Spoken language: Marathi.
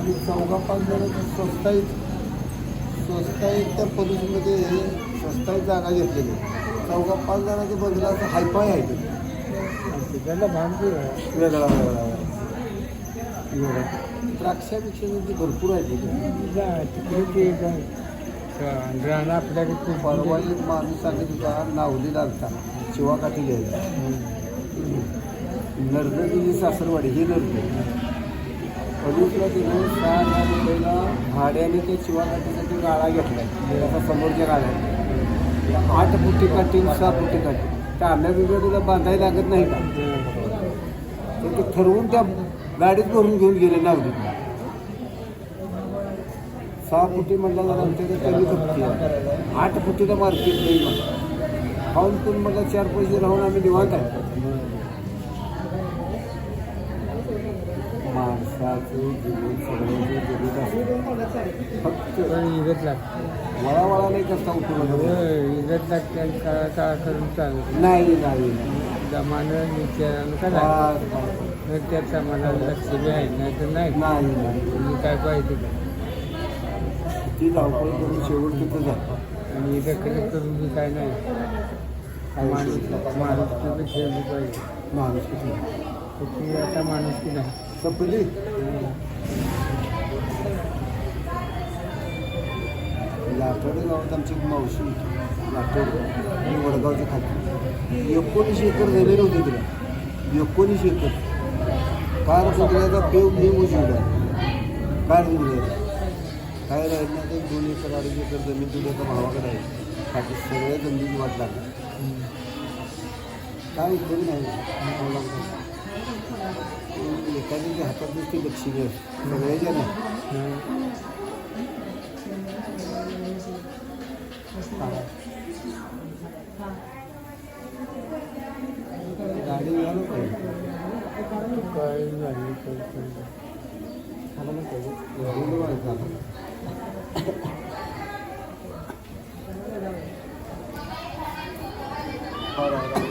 आणि चौघा पाच जणांची स्वस्ताईत स्वस्ताईत त्या पोलिसमध्ये स्वस्ताईत जागा घेतलेली चौघा पाच जणांचं बदला असं हायफाय आहे ते त्याला भांडते वेगळा वेगळा वेगळा. द्राक्षापेक्षा म्हणजे भरपूर आहे तिथे. राहणं आपल्याकडे ते परवा एक माणूस सांगितलं होता नावली लागता. चिवाकाठी घ्यायला. नर्मदीची सासरवाडी ही नर्मदी दुसऱ्या दिवस सहा लाख भाड्याने त्या चिवाकाठीसाठी गाळा घेतला आता समोरच्या गाळ्यात आठ फुटी काठी सहा फुटी काठी त्या आंब्या तुला बांधायला लागत नाही का? तर ते ठरवून त्या गाडीत भरून घेऊन गेले नागरिक सहा फुटी म्हटलं जरा आमच्याकडे कमी खपती आहे. आठ फुटीला मार्केट नाही मला खाऊन पण मला चार पैसे राहून आम्ही निवांत आहे. सगळ्यांचं असतं फक्त इगत लागते. इगत आणि काळा काळा करून चालत नाही नाही नाही. जमानं विचारानं का फार- फार. तर त्या समाजाला लक्ष बी आहे नाही. तर नाही. तुम्ही काय पाहिजे ती. धावपळ करून शेवट तिथं आणि इथं कधी करून बी काय नाही. माणूस माणूस पाहिजे. माणूस किती आता माणूस की नाही. संपली? लाटोडे गावात आमची मावशी होती. आणि वडगावच्या खाली एकोणीस एकर जमीन होती तिला. एकोणीस एकर. कार सुटल्याचा पेव मी उशिवला कार सुटल्याचा काय राहील ना ते दोन एकर अडीच एकर जमीन तुझ्या भावाकडे आहे. बाकी सगळ्या जमिनीची वाट लागली. काय उपयोग नाही. एखाद्याच्या हातात नुसती लक्ष्मी सगळ्याच्या नाही गाडी घ्यायला पाहिजे काय झाली व्हायचं आता. फार आहे.